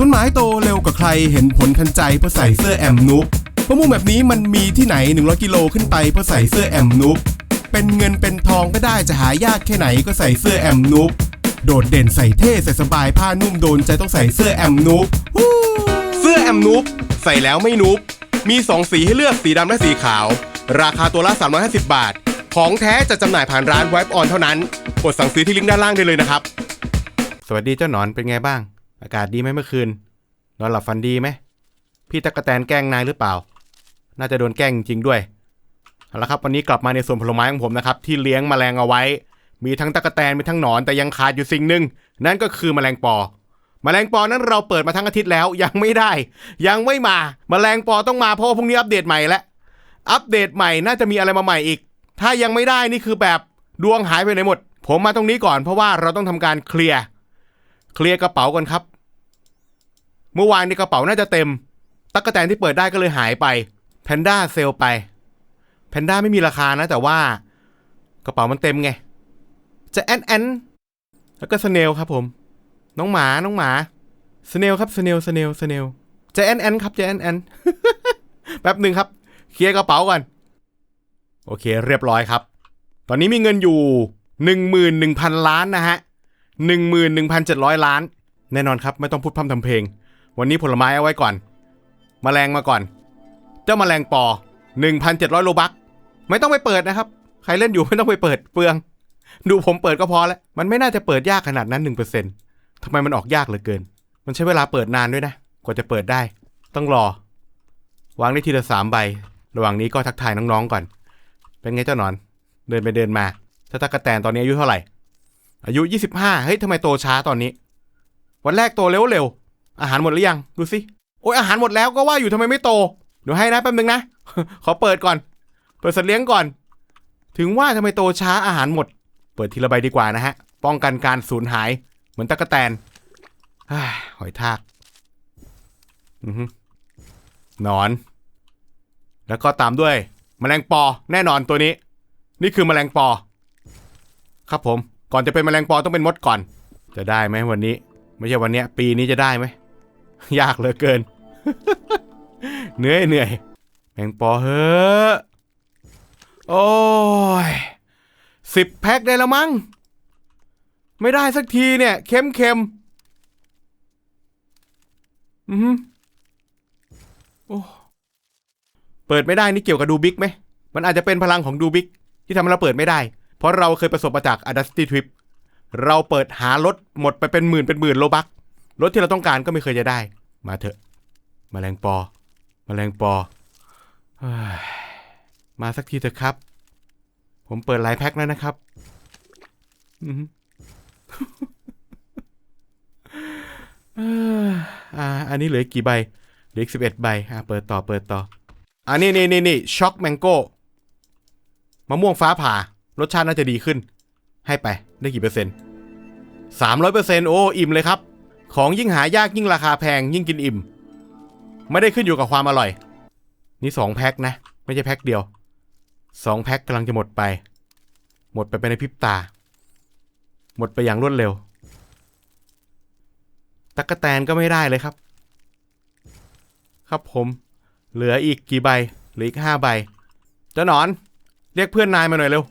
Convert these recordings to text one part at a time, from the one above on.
ต้นไม้โตเร็วกว่าใครเห็นผลทันใจเพราะใส่เสื้อแอมนุกมะม่วงแบบนี้มันมีที่ไหน 100 กิโลขึ้นไปเพราะใส่เสื้อแอมนุกเป็นเงินเป็นทองก็ได้จะหายากแค่ไหนก็ใส่เสื้อแอมนุกโดดเด่นใส่เท่ใส่สบายผ้านุ่มโดนใจต้องใส่เสื้อแอมนุกฮู้เสื้อแอมนุกใส่แล้วไม่นุกมี2สีให้เลือกสีดำและสีขาว ราคาตัวละ 350 บาท ของแท้จะจำหน่ายผ่านร้าน Wipe On เท่านั้น กดสั่งซื้อที่ลิงก์ด้านล่างได้เลยนะครับ สวัสดีเจ้าหนอนเป็นไงบ้าง อากาศดีไหมเมื่อคืน นอนหลับฝันดีไหม พี่ตะกะแตนแกล้งนายหรือเปล่า น่าจะโดนแกล้งจริงด้วย เอาละครับ วันนี้กลับมาในสวนผลไม้ของผมนะครับ ที่เลี้ยงแมลงเอาไว้ มีทั้งตะกะแตนมีทั้งหนอนแต่ยังขาดอยู่สิ่งหนึ่ง นั่นก็คือแมลงปอแมลงปอนั้นเราเปิดมาทั้งอาทิตย์แล้วยังไม่ได้ ยังไม่มาแมลงปอต้องมาเพราะพรุ่งนี้อัปเดตใหม่แล้วอัปเดตใหม่น่าจะมีอะไรมาใหม่อีก ถ้ายังไม่ได้นี่คือแบบดวงหายไปไหนหมด ผมมาตรงนี้ก่อนเพราะว่าเราต้องทำการเคลียร์ เคลียร์กระเป๋ากันครับ เมื่อวานในกระเป๋าน่าจะเต็ม ตั๊กแตนที่เปิดได้ก็เลยหายไปแพนด้าเซลไปแพนด้าไม่มีราคานะ แต่ว่า กระเป๋ามันเต็มไง จะแอนแอนแล้วก็สเนลครับผม น้องหมาน้องหมาสเนลครับสเนลสเนลสเนลจะแอนแอนครับจะแอนแอนแป๊บหนึ่งครับ เคลียร์กระเป๋าก่อน โอเค เรียบร้อยครับ ตอนนี้มีเงินอยู่หนึ่งหมื่นหนึ่งพันล้านนะฮะ หนึ่งหมื่นหนึ่งพันเจ็ดร้อยล้าน แน่นอนครับ ไม่ต้องพูดพร่ำทำเพลง วันนี้ผลไม้เอาไว้ก่อนแมลงมาก่อน เจ้าแมลงปอหนึ่งพันเจ็ดร้อยโลบัก ไม่ต้องไปเปิดนะครับ ใครเล่นอยู่ไม่ต้องไปเปิดเปลือง ดูผมเปิดก็พอแล้ว มันไม่น่าจะเปิดยากขนาดนั้นหนึ่งเปอร์เซนต์ทำไมมันออกยากเหลือเกิน มันใช้เวลาเปิดนานด้วยนะ กว่าจะเปิดได้ ต้องรอ วางได้ทีละสามใบ ระหว่างนี้ก็ทักทายน้องๆก่อน เป็นไงเจ้าหนอน เดินไปเดินมาถ้าตะกะแตนตอนนี้อายุเท่าไหร่ อายุ 25 เฮ้ยทำไมโตช้าตอนนี้ วันแรกโตเร็วๆ อาหารหมดหรือยัง ดูสิ โอ้ยอาหารหมดแล้วก็ว่าอยู่ทำไมไม่โต เดี๋ยวให้นะแป๊บนึงนะ ขอเปิดก่อน เปิดสัตว์เลี้ยงก่อน ถึงว่าทำไมโตช้าอาหารหมด เปิดทีละใบดีกว่านะฮะ ป้องกันการสูญหาย เหมือนตะกะแตนหอยทากอนอน แล้วก็ตามด้วยแมลงปอแน่นอนตัวนี้ นี่คือแมลงปอ ครับผม ก่อนจะเป็นแมลงปอต้องเป็นมดก่อน จะได้ไหมวันนี้ ไม่ใช่วันเนี้ยปีนี้จะได้ไหม ยากเหลือเกิน เหนื่อยเหนื่อยแมงปอเฮ้อโอ้ยสิบแพ็คได้แล้วมั้ง ไม่ได้สักทีเนี่ย เค็มเค็มอือหือโอ้เปิดไม่ได้นี่เกี่ยวกับดูบิ๊กไหม มันอาจจะเป็นพลังของดูบิ๊กที่ทำให้เราเปิดไม่ได้ ราะเราเคยประสบมาจาก a d a s t y Trip เราเปิดหารถหมดไปเป็นหมื่นเป็นหมื่นโลบักรถที่เราต้องการก็ไม่เคยจะได้ มาเถอะมแมลงปอมแมลงปอ มาสักทีเถอะครับ ผมเปิดหลายแพ็คแล้วนะครับอ่า อันนี้เหลือกกี่ใบ เหลืออีกสิบเอ็ดใบ อ่า เปิดต่อ เปิดต่อ อันนี้นี่นี่นี่ช็อกแมงโก้ มะม่วงฟ้าผ่า รสชาติน่าจะดีขึ้น ให้ไปได้กี่เปอร์เซ็นต์สามร้อยเปอร์เซ็นต์โอ้อิ่มเลยครับ ของยิ่งหายากยิ่งราคาแพงยิ่งกินอิ่ม ไม่ได้ขึ้นอยู่กับความอร่อย นี่สองแพ็คนะ ไม่ใช่แพ็คเดียวสองแพ็คกำลังจะหมดไป หมดไปไปในพริบตา หมดไปอย่างรวดเร็วตักกะแตนก็ไม่ได้เลยครับ ครับผม เหลืออีกกี่ใบเหลืออีกห้าใบเจ้าหนอน เรียกเพื่อนนายมาหน่อยเร็ว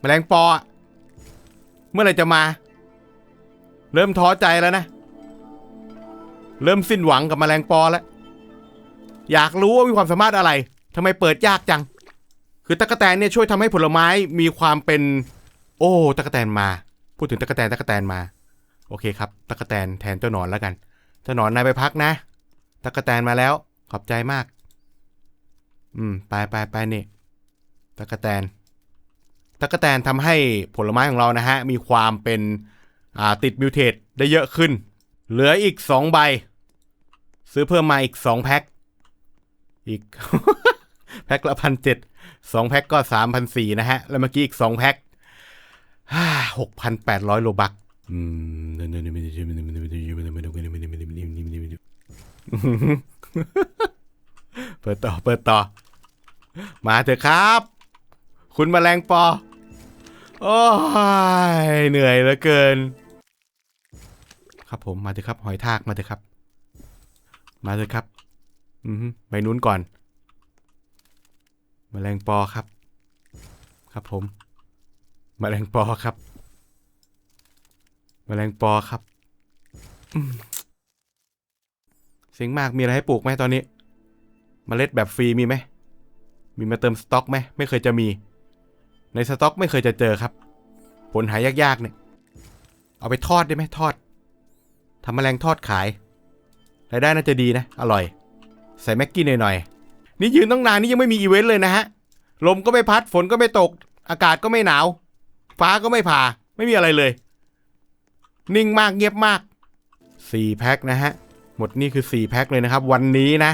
แมลงปอเมื่อไรจะมา เริ่มท้อใจแล้วนะ เริ่มสิ้นหวังกับแมลงปอแล้ว อยากรู้ว่ามีความสามารถอะไรทำไมเปิดยากจัง คือตะกแตนเนี่ยช่วยทำให้ผลไม้มีความเป็น โอ้ตะกแตนมา พูดถึงตะกแตนตะกแตนมา โอเคครับตะกแตนแทนเจ้าหนอนแล้วกันเจ้าหนอนนายไปพักนะตะกแตนมาแล้ว ขอบใจมาก อืม ไปไปไปนี่ตะกแตน ตะกแตนทำให้ผลไม้ของเรานะฮะ มีความเป็นติดมิวเทตได้เยอะขึ้น เหลืออีกสองใบ ซื้อเพิ่มมาอีกสองแพ็ค อีก แพ็คละพันเจ็ดสองแพ็คก็สามพันสี่นะฮะ แล้วเมื่อกี้อีกสองแพ็คหกพันแปดร้อยโลบักเปิดต่อ เปิดต่อ มาเถอะครับ คุณแมลงปอ โอ้ยเหนื่อยเหลือเกิน ครับผมมาเถอะครับ หอยทากมาเถอะครับ มาเลยครับ อือฮึไปนู้นก่อนแมลงปอครับ ครับผมแมลงปอครับแมลงปอครับเสียงมากมีอะไรให้ปลูกไหมตอนนี้เมล็ดแบบฟรีมีไหมมีมาเติมสต็อกไหมไม่เคยจะมี ในสต็อกไม่เคยจะเจอครับ ผลหายยากๆเนี่ย เอาไปทอดได้ไหมทอดทำแมลงทอดขายรายได้น่าจะดีนะ อร่อย ใส่แม็กกี้หน่อยๆ นี่ยืนต้องนานนี่ยังไม่มีอีเวนต์เลยนะฮะ ลมก็ไม่พัด ฝนก็ไม่ตก อากาศก็ไม่หนาว ฟ้าก็ไม่ผ่า ไม่มีอะไรเลย นิ่งมากเงียบมาก 4 แพ็คนะฮะ หมดนี่คือ 4 แพ็คเลยนะครับ วันนี้นะ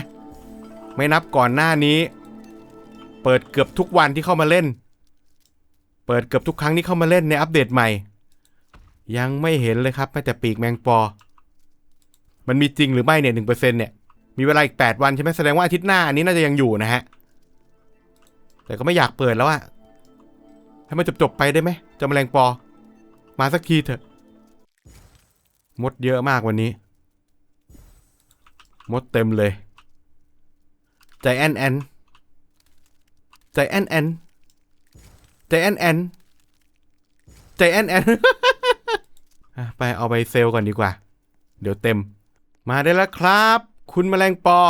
ไม่นับก่อนหน้านี้ เปิดเกือบทุกวันที่เข้ามาเล่น เปิดเกือบทุกครั้งที่เข้ามาเล่นในอัปเดตใหม่ ยังไม่เห็นเลยครับแม้แต่ปีกแมงปอ มันมีจริงหรือไม่เนี่ยหนึ่งเปอร์เซ็นเนี่ย มีเวลาอีก 8 วันใช่ไหมแสดงว่าอาทิตย์หน้าอันนี้น่าจะยังอยู่นะฮะ แต่ก็ไม่อยากเปิดแล้วอะให้มันจบๆไปได้ไหมเจะแมลงปอ มาสักทีเถอะ มดเยอะมากวันนี้ มดเต็มเลย ใจแอนแอนใจแอนแอน จแอนแอนใจแอนแอนไปเอาไปเซลก่อนดีกว่า เดี๋ยวเต็ม มาได้แล้วครับ คุณแมลงปอ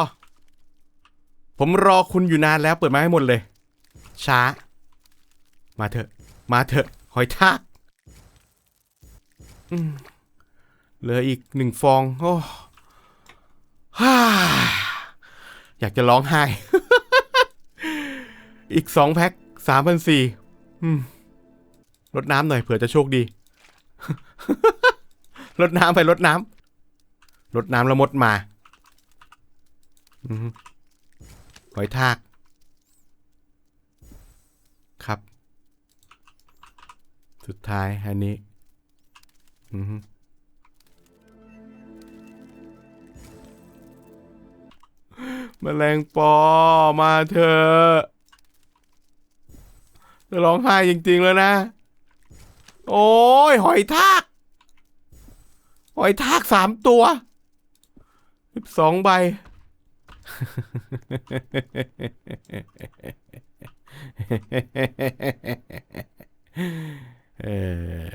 ผมรอคุณอยู่นานแล้วเปิดมาให้หมดเลย ช้า มาเถอะ มาเถอะหอยทากเหลืออีกหนึ่งฟอง โอ้ฮ่าอยากจะร้องไห้ อีกสองแพ็คสามพันสี่ ลดน้ำหน่อยเผื่อจะโชคดี ลดน้ำไปลดน้ำลดน้ำแล้วมดมาหอยทาก ครับ สุดท้ายอันนี้อือฮึแมลงปอมาเถอะ ร้องไห้จริงๆแล้วนะ โอ้ยหอยทาก หอยทากสามตัวสิบสองใบ เออ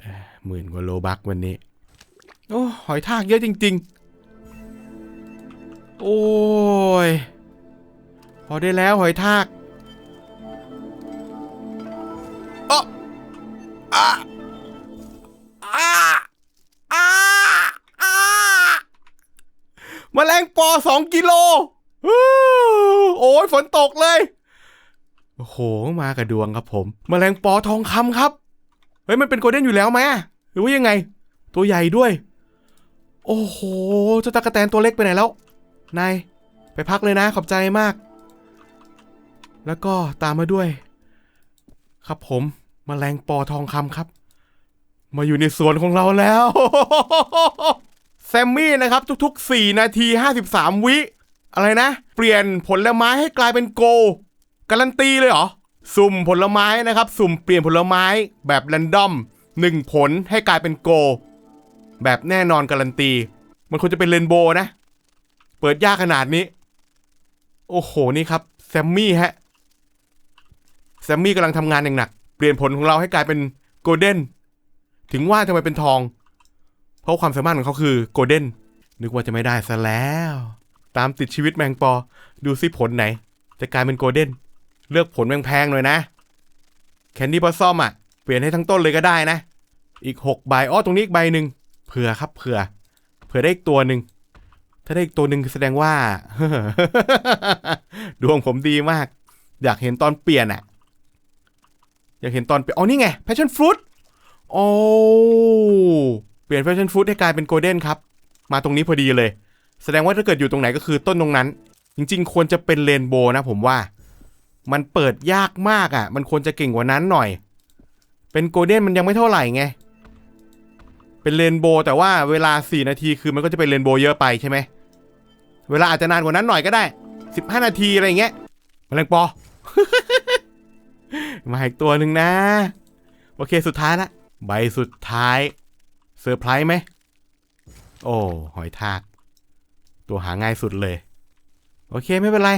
หมื่นกว่าโลบักวันนี้ โอ้หอยทากเยอะจริง ๆ โอ้ย พอได้แล้วหอยทาก อะอะอะอะแมลงปอสองกิโล โอ้ยฝนตกเลย โอ้โห มากับดวงครับผมแมลงปอทองคำครับ เฮ้ย มันเป็นโกลเด้นอยู่แล้วไหมหรือว่ายังไง ตัวใหญ่ด้วย โอ้โหเจ้าตะกะแตนตัวเล็กไปไหนแล้ว นาย ไปพักเลยนะ ขอบใจมาก แล้วก็ตามมาด้วย ครับผม มแมลงปอทองคำครับ มาอยู่ในสวนของเราแล้ว แซมมี่นะครับ ทุกๆ 4 นาที 53 วิ อะไรนะ เปลี่ยนผลไม้ให้กลายเป็นโก การันตีเลยเหรอ สุ่มผลไม้นะครับ สุ่มเปลี่ยนผลไม้แบบแรนดอมหนึ่งผลให้กลายเป็นโก แบบแน่นอนการันตี มันควรจะเป็นเรนโบว์นะ เปิดยากขนาดนี้ โอ้โหนี่ครับ แซมมี่ฮะแซมมี่กำลังทำงานอย่างหนัก ปลี่ยนผลของเราให้กลายเป็นโกลเด้นถึงว่าทำไมเป็นทอง เพราะความสามารถของเขาคือโกลเด้นนึกว่าจะไม่ได้ซะแล้ว ตามติดชีวิตแมงปอ ดูซิผลไหน จะกลายเป็นโกลเด้นเลือกผลแพงๆหน่อยนะ แคนดี้บอสซอมอะ เปลี่ยนให้ทั้งต้นเลยก็ได้นะ อีกหกใบอ้อตรงนี้อีกใบหนึ่งเผื่อครับเผื่อ เผื่อได้อีกตัวหนึ่งถ้าได้อีกตัวหนึ่งแสดงว่า ดวงผมดีมาก อยากเห็นตอนเปลี่ยนอะ อยากเห็นตอนเปลี่ยนอ๋อนี่ไง passion fruit โอ้เปลี่ยน passion fruit ให้กลายเป็น golden ครับ มาตรงนี้พอดีเลย แสดงว่าถ้าเกิดอยู่ตรงไหนก็คือต้นตรงนั้น จริง ๆ ควรจะเป็นเรนโบว์นะผมว่า มันเปิดยากมากอะ่ะ มันควรจะเก่งกว่านั้นหน่อย เป็นโกลเด้นมันยังไม่เท่าไหร่ไง เป็นเรนโบว์แต่ว่าเวลา 4 นาทีคือมันก็จะเป็นเรนโบว์เยอะไปใช่ไหมเวลาอาจจะนานกว่านั้นหน่อยก็ได้ 15 นาทีอะไรอย่างเงี้ยแมลงปอ มาอีกตัวหนึ่งนะ โอเคสุดท้ายละ ใบสุดท้ายเซอร์ไพรส์ไหม โอ้หอยทาก ตัวหาง่ายสุดเลย โอเคไม่เป็นไร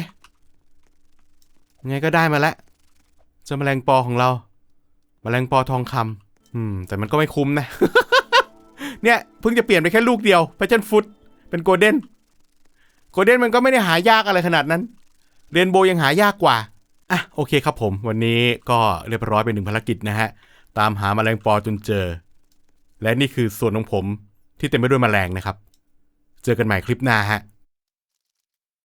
ยังไงก็ได้มาแล้วเจ้าแมลงปอของเรา แมลงปอทองคำอืม แต่มันก็ไม่คุ้มนะ เนี่ยเพิ่งจะเปลี่ยนไปแค่ลูกเดียวพชชั่นฟุตเป็นโกลเด้นโกลเด้นมันก็ไม่ได้หายากอะไรขนาดนั้น เรนโบยังหายากกว่า อะโอเคครับผม วันนี้ก็เรียบร้อยเป็นหนึ่งภารกิจนะฮะ ตามหาแมลงปอจนเจอ และนี่คือส่วนของผมที่เต็มไปด้วยแมลงนะครับ เจอกันใหม่คลิปหน้าฮะ